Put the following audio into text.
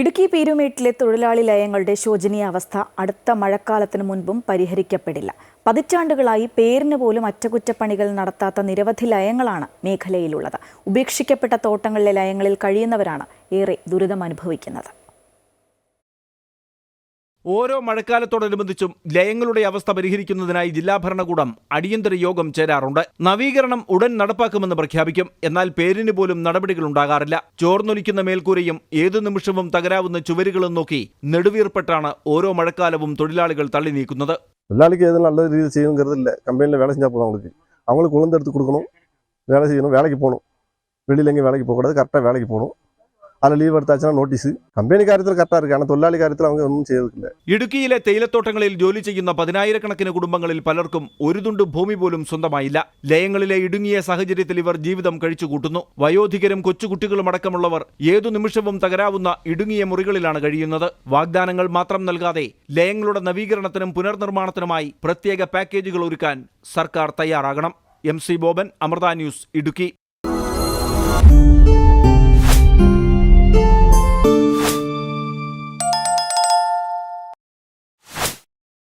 ഇടുക്കി പീരുമേട്ടിലെ തൊഴിലാളി ലയങ്ങളുടെ ശോചനീയ അവസ്ഥ അടുത്ത മഴക്കാലത്തിന് മുൻപും പരിഹരിക്കപ്പെടില്ല. പതിറ്റാണ്ടുകളായി പേരിന് പോലും അറ്റകുറ്റപ്പണികൾ നടത്താത്ത നിരവധി ലയങ്ങളാണ് മേഖലയിലുള്ളത്. ഉപേക്ഷിക്കപ്പെട്ട തോട്ടങ്ങളിലെ ലയങ്ങളിൽ കഴിയുന്നവരാണ് ഏറെ ദുരിതമനുഭവിക്കുന്നത്. ഓരോ മഴക്കാലത്തോടനുബന്ധിച്ചും ലയങ്ങളുടെ അവസ്ഥ പരിഹരിക്കുന്നതിനായി ജില്ലാ ഭരണകൂടം അടിയന്തര യോഗം ചേരാറുണ്ട് നവീകരണം ഉടൻ നടപ്പാക്കുമെന്ന് പ്രഖ്യാപിക്കും എന്നാൽ പേരിന് പോലും നടപടികൾ ഉണ്ടാകാറില്ല ചോർന്നൊലിക്കുന്ന മേൽക്കൂരയും ഏതു നിമിഷവും തകരാവുന്ന ചുവരുകളും നോക്കി നെടുവീർപ്പെട്ടാണ് ഓരോ മഴക്കാലവും തൊഴിലാളികൾ തള്ളി നീക്കുന്നത് தொழிலாளிக்கு எதுவும் நல்ல ரீதி செய்யணுங்கிறது இல்லை கம்பெனியில் வேலை செஞ்சால் போதும் அவங்களுக்கு அவங்களுக்கு உளுந்து எடுத்து கொடுக்கணும் வேலை செய்யணும் வேலைக்கு போகணும் வெளியில் எங்கேயும் வேலைக்கு போகக்கூடாது கரெக்டாக வேலைக்கு போகணும் அதில் லீவ் எடுத்தாச்சுன்னா நோட்டீஸு கம்பெனி காரியத்தில் கரெக்டாக இருக்குது ஆனால் தொழிலாளி காரியத்தில் அவங்க ஒன்றும் செய்யறதுக்கு இல்லை ഇടുക്കിയിലെ തേയിലത്തോട്ടങ്ങളിൽ ജോലി ചെയ്യുന്ന പതിനായിരക്കണക്കിന് കുടുംബങ്ങളിൽ പലർക്കും ഒരു തുണ്ട് ഭൂമി പോലും സ്വന്തമായില്ല ലയങ്ങളിലെ ഇടുങ്ങിയ സാഹചര്യത്തിൽ ഇവർ ജീവിതം കഴിച്ചുകൂട്ടുന്നു വയോധികരും കൊച്ചുകുട്ടികളും അടക്കമുള്ളവർ ഏതു നിമിഷവും തകരാവുന്ന ഇടുങ്ങിയ മുറികളിലാണ് കഴിയുന്നത് വാഗ്ദാനങ്ങൾ മാത്രം നൽകാതെ ലയങ്ങളുടെ നവീകരണത്തിനും പുനർനിർമ്മാണത്തിനുമായി പ്രത്യേക പാക്കേജുകൾ ഒരുക്കാൻ സർക്കാർ തയ്യാറാകണം M C Boban Amrita news Idukki